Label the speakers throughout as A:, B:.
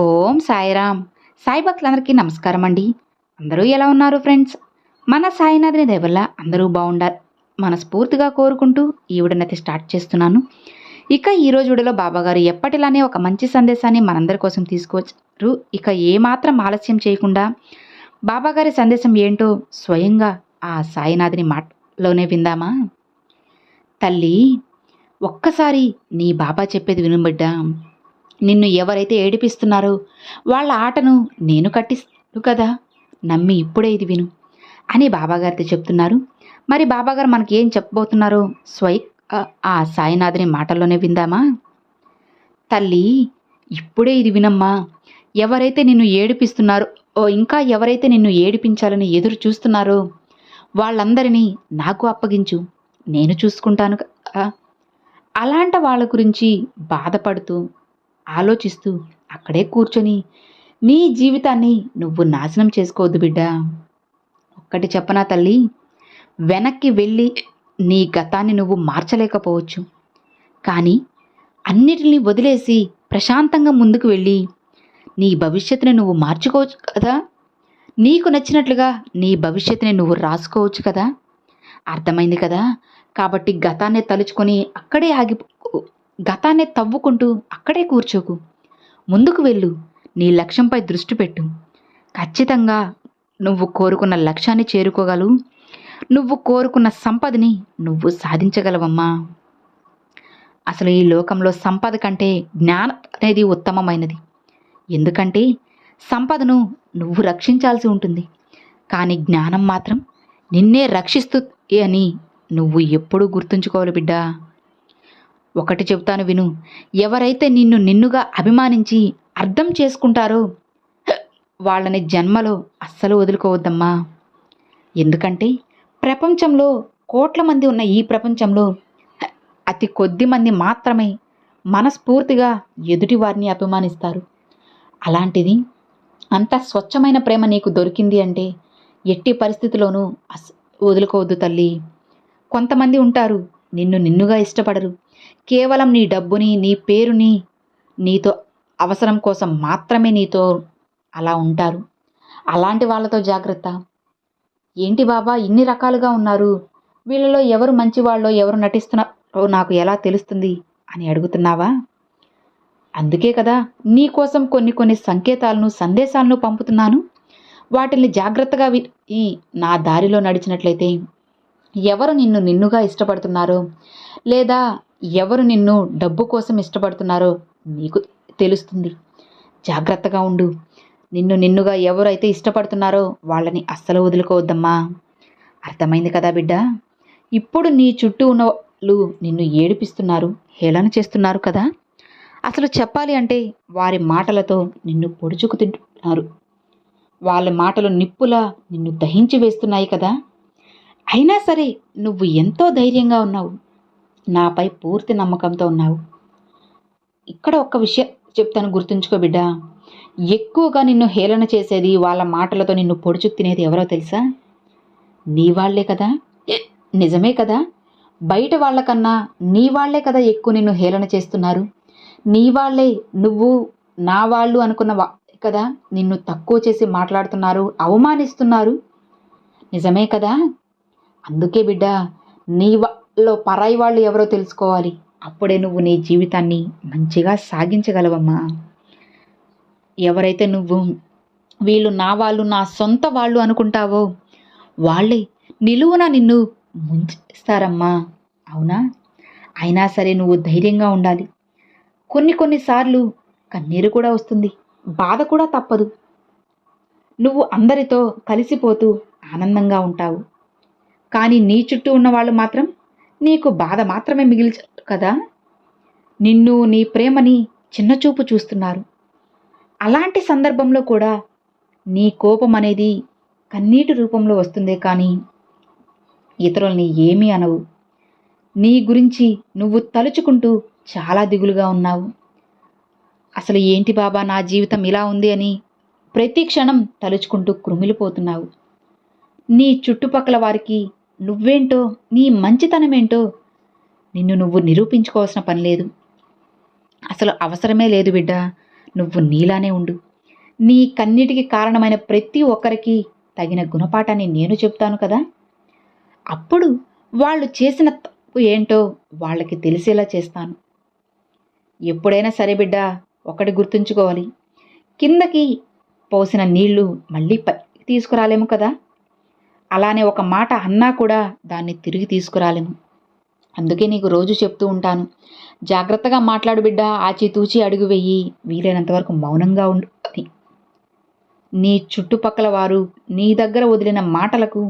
A: ఓం సాయిరామ్. సాయి భక్తులందరికీ నమస్కారం అండి. అందరూ ఎలా ఉన్నారు ఫ్రెండ్స్? మన సాయినాథుని దయవల్ల అందరూ బాగుండాలి. మనస్ఫూర్తిగా కోరుకుంటూ ఈ వీడియోనైతే స్టార్ట్ చేస్తున్నాను. ఇక ఈ రోజు బాబాగారు ఎప్పటిలానే ఒక మంచి సందేశాన్ని మనందరి కోసం తీసుకొచ్చారు ఇక ఏమాత్రం ఆలస్యం చేయకుండా బాబాగారి సందేశం ఏంటో స్వయంగా ఆ సాయినాథుని మాటలోనే విందామా? తల్లి ఒక్కసారి నీ బాబా చెప్పేది వినబడ్డా? నిన్ను ఎవరైతే ఏడిపిస్తున్నారో వాళ్ళ ఆటను నేను కట్టిస్తాను కదా. నమ్మి ఇప్పుడే ఇది విను అని బాబాగారితో చెప్తున్నారు. మరి బాబాగారు మనకి ఏం చెప్పబోతున్నారో స్వయ ఆ- సాయినాథుని మాటల్లోనే విందామా? తల్లి ఇప్పుడే ఇది వినమ్మా. ఎవరైతే నిన్ను ఏడిపిస్తున్నారో ఓ ఇంకా ఎవరైతే నిన్ను ఏడిపించాలని ఎదురు చూస్తున్నారో వాళ్ళందరినీ నాకు అప్పగించు. నేను చూసుకుంటాను అలాంటి వాళ్ళ గురించి బాధపడుతూ ఆలోచిస్తూ అక్కడే కూర్చొని నీ జీవితాన్ని నువ్వు నాశనం చేసుకోవద్దు బిడ్డ. ఒక్కటి చెప్పనా తల్లి? వెనక్కి వెళ్ళి నీ గతాన్ని నువ్వు మార్చలేకపోవచ్చు. కానీ అన్నిటిని వదిలేసి ప్రశాంతంగా ముందుకు వెళ్ళి నీ భవిష్యత్తుని నువ్వు మార్చుకోవచ్చు కదా? నీకు నచ్చినట్లుగా నీ భవిష్యత్తుని నువ్వు రాసుకోవచ్చు కదా? అర్థమైంది కదా? కాబట్టి గతాన్ని తలుచుకొని అక్కడే ఆగి గతాన్ని తవ్వుకుంటూ అక్కడే కూర్చోకు. ముందుకు వెళ్ళు నీ లక్ష్యంపై దృష్టి పెట్టు. ఖచ్చితంగా నువ్వు కోరుకున్న లక్ష్యాన్ని చేరుకోగలవు. నువ్వు కోరుకున్న సంపదని నువ్వు సాధించగలవమ్మా. అసలు ఈ లోకంలో సంపద కంటే జ్ఞానం అనేది ఉత్తమమైనది. ఎందుకంటే సంపదను నువ్వు రక్షించాల్సి ఉంటుంది. కానీ జ్ఞానం మాత్రం నిన్నే రక్షిస్తు అని నువ్వు ఎప్పుడూ గుర్తుంచుకోవాలి బిడ్డా. ఒకటి చెబుతాను విను. ఎవరైతే నిన్ను నిన్నుగా అభిమానించి అర్థం చేసుకుంటారో వాళ్ళని జన్మలో అస్సలు వదులుకోవద్దమ్మా. ఎందుకంటే ప్రపంచంలో కోట్ల మంది ఉన్న ఈ ప్రపంచంలో అతి కొద్ది మంది మాత్రమే మనస్ఫూర్తిగా ఎదుటి వారిని అభిమానిస్తారు. అలాంటిది అంత స్వచ్ఛమైన ప్రేమ నీకు దొరికింది అంటే ఎట్టి పరిస్థితిలోనూ అస్ వదులుకోవద్దు తల్లి. కొంతమంది ఉంటారు నిన్ను నిన్నుగా ఇష్టపడరు. కేవలం నీ డబ్బుని నీ పేరుని నీతో అవసరం కోసం మాత్రమే నీతో అలా ఉంటారు. అలాంటి వాళ్ళతో జాగ్రత్త. ఏంటి బాబా ఇన్ని రకాలుగా ఉన్నారు. వీళ్ళలో ఎవరు మంచివాళ్ళో ఎవరు నటిస్తున్నారో నాకు ఎలా తెలుస్తుంది అని అడుగుతున్నావా? అందుకే కదా నీ కోసం కొన్ని కొన్ని సంకేతాలను సందేశాలను పంపుతున్నాను. వాటిని జాగ్రత్తగా విని నా దారిలో నడిచినట్లయితే ఎవరు నిన్ను నిన్నుగా ఇష్టపడుతున్నారో లేదా ఎవరు నిన్ను డబ్బు కోసం ఇష్టపడుతున్నారో నీకు తెలుస్తుంది. జాగ్రత్తగా ఉండు. నిన్ను నిన్నుగా ఎవరైతే ఇష్టపడుతున్నారో వాళ్ళని అస్సలు వదులుకోవద్దమ్మా. అర్థమైంది కదా బిడ్డ? ఇప్పుడు నీ చుట్టూ ఉన్న వాళ్ళు నిన్ను ఏడిపిస్తున్నారు హేళన చేస్తున్నారు కదా? అసలు చెప్పాలి అంటే వారి మాటలతో నిన్ను పొడుచుకు తింటున్నారు వాళ్ళ మాటలు నిప్పులా నిన్ను దహించి వేస్తున్నాయి కదా? అయినా సరే నువ్వు ఎంతో ధైర్యంగా ఉన్నావు. నాపై పూర్తి నమ్మకంతో ఉన్నావు. ఇక్కడ ఒక్క విషయం చెప్తాను గుర్తుంచుకో బిడ్డ. ఎక్కువగా నిన్ను హేళన చేసేది వాళ్ళ మాటలతో నిన్ను పొడుచుకు తినేది ఎవరో తెలుసా? నీ వాళ్ళే కదా? నిజమే కదా? బయట వాళ్ళకన్నా నీ వాళ్ళే కదా ఎక్కువ నిన్ను హేళన చేస్తున్నారు? నీ వాళ్ళే నువ్వు నా వాళ్ళు అనుకున్న వా- కదా? నిన్ను తక్కువ చేసి మాట్లాడుతున్నారు అవమానిస్తున్నారు? నిజమే కదా? అందుకే బిడ్డ నీ లో పరాయి వాళ్ళు ఎవరో తెలుసుకోవాలి. అప్పుడే నువ్వు నీ జీవితాన్ని మంచిగా సాగించగలవమ్మా. ఎవరైతే నువ్వు వీళ్ళు నా వాళ్ళు నా సొంత వాళ్ళు అనుకుంటావో వాళ్ళే నిలువున నిన్ను ముంచేస్తారమ్మా. అవునా? అయినా సరే నువ్వు ధైర్యంగా ఉండాలి. కొన్ని కొన్నిసార్లు కన్నీరు కూడా వస్తుంది. బాధ కూడా తప్పదు. నువ్వు అందరితో కలిసిపోతూ ఆనందంగా ఉంటావు. కానీ నీ చుట్టూ ఉన్న వాళ్ళు మాత్రం నీకు బాధ మాత్రమే మిగిల్చారు కదా? నిన్ను నీ ప్రేమని చిన్నచూపు చూస్తున్నారు. అలాంటి సందర్భంలో కూడా నీ కోపం అనేది కన్నీటి రూపంలో వస్తుందే కానీ ఇతరుల్ని ఏమీ అనవు. నీ గురించి నువ్వు తలుచుకుంటూ చాలా దిగులుగా ఉన్నావు. అసలు ఏంటి బాబా నా జీవితం ఇలా ఉంది అని ప్రతి క్షణం తలుచుకుంటూ కృమిలిపోతున్నావు. నీ చుట్టుపక్కల వారికి నువ్వేంటో నీ మంచితనమేంటో నిన్ను నువ్వు నిరూపించుకోవాల్సిన పని లేదు. అసలు అవసరమే లేదు బిడ్డ నువ్వు నీలానే ఉండు. నీ కన్నిటికి కారణమైన ప్రతి ఒక్కరికి తగిన గుణపాఠాన్ని నేను చెప్తాను కదా. అప్పుడు వాళ్ళు చేసిన తప్పు ఏంటో వాళ్ళకి తెలిసేలా చేస్తాను. ఎప్పుడైనా సరే బిడ్డ ఒకటి గుర్తుంచుకోవాలి. కిందకి పోసిన నీళ్ళు మళ్ళీ తీసుకురాలేము కదా. అలానే ఒక మాట అన్నా కూడా దాన్ని తిరిగి తీసుకురాలేను. అందుకే నీకు రోజు చెప్తూ ఉంటాను. జాగ్రత్తగా మాట్లాడు బిడ్డ ఆచితూచి అడుగు వెయ్యి వీలైనంత వరకు మౌనంగా ఉండు అని. నీ చుట్టుపక్కల వారు నీ దగ్గర వదిలిన మాటలకు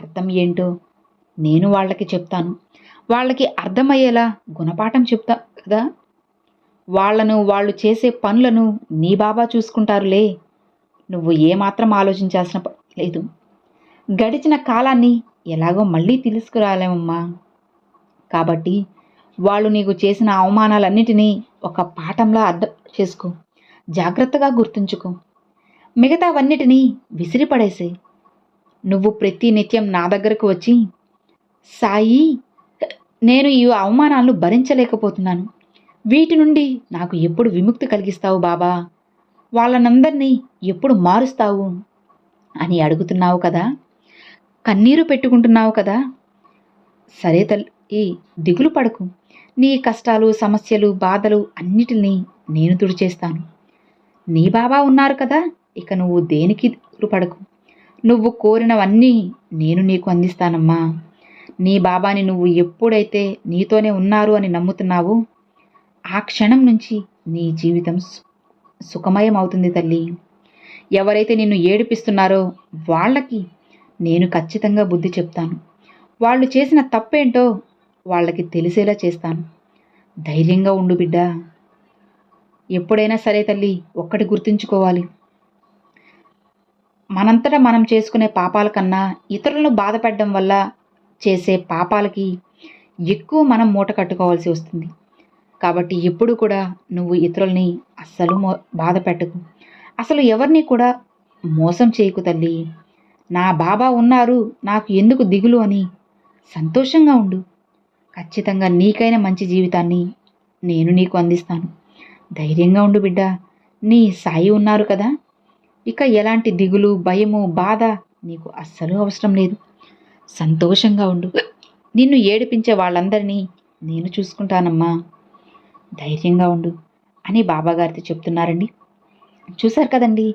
A: అర్థం ఏంటో నేను వాళ్ళకి చెప్తాను. వాళ్ళకి అర్థమయ్యేలా గుణపాఠం చెప్తా కదా. వాళ్ళను వాళ్ళు చేసే పనులను నీ బాబా చూసుకుంటారులే. నువ్వు ఏమాత్రం ఆలోచించాల్సిన లేదు. గడిచిన కాలాన్ని ఎలాగో మళ్ళీ తెలుసుకురాలేమమ్మా కాబట్టి వాళ్ళు నీకు చేసిన అవమానాలన్నిటినీ ఒక పాఠంలా అర్థం చేసుకో. జాగ్రత్తగా గుర్తుంచుకో. మిగతావన్నిటినీ విసిరిపడేసే. నువ్వు ప్రతి నిత్యం నా దగ్గరకు వచ్చి సాయి నేను ఈ అవమానాలను భరించలేకపోతున్నాను. వీటి నుండి నాకు ఎప్పుడు విముక్తి కలిగిస్తావు బాబా? వాళ్ళనందరినీ ఎప్పుడు మారుస్తావు? అని అడుగుతున్నావు కదా? కన్నీరు పెట్టుకుంటున్నావు కదా? సరే తల్లి దిగులు పడకు. నీ కష్టాలు సమస్యలు బాధలు అన్నిటినీ నేను తుడిచేస్తాను. నీ బాబా ఉన్నారు కదా ఇక నువ్వు దేనికి పడకు? నువ్వు కోరినవన్నీ నేను నీకు అందిస్తానమ్మా. నీ బాబాని నువ్వు ఎప్పుడైతే నీతోనే ఉన్నారు అని నమ్ముతున్నావు ఆ క్షణం నుంచి నీ జీవితం సు- సుఖమయం అవుతుంది తల్లి. ఎవరైతే నిన్ను ఏడిపిస్తున్నారో వాళ్ళకి నేను ఖచ్చితంగా బుద్ధి చెప్తాను. వాళ్ళు చేసిన తప్పేంటో వాళ్ళకి తెలిసేలా చేస్తాను. ధైర్యంగా ఉండు బిడ్డ. ఎప్పుడైనా సరే తల్లి ఒక్కటి గుర్తుంచుకోవాలి. మనంతటా మనం చేసుకునే పాపాల కన్నా ఇతరులను బాధపడడం వల్ల చేసే పాపాలకి ఎక్కువ మనం మూట కట్టుకోవాల్సి వస్తుంది. కాబట్టి ఎప్పుడు కూడా నువ్వు ఇతరుల్ని అస్సలు మో బాధ పెట్టకు. అసలు ఎవరిని కూడా మోసం చేయకు తల్లి. నా బాబా ఉన్నారు నాకు ఎందుకు దిగులు అని. సంతోషంగా ఉండు. ఖచ్చితంగా నీకైన మంచి జీవితాన్ని నేను నీకు అందిస్తాను. ధైర్యంగా ఉండు బిడ్డ. నీ సాయి ఉన్నారు కదా. ఇక ఎలాంటి దిగులు భయము బాధ నీకు అస్సలు అవసరం లేదు. సంతోషంగా ఉండు. నిన్ను ఏడిపించే వాళ్ళందరినీ నేను చూసుకుంటానమ్మా. ధైర్యంగా ఉండు అని బాబాగారితో చెప్తున్నారండి. చూశారు కదండి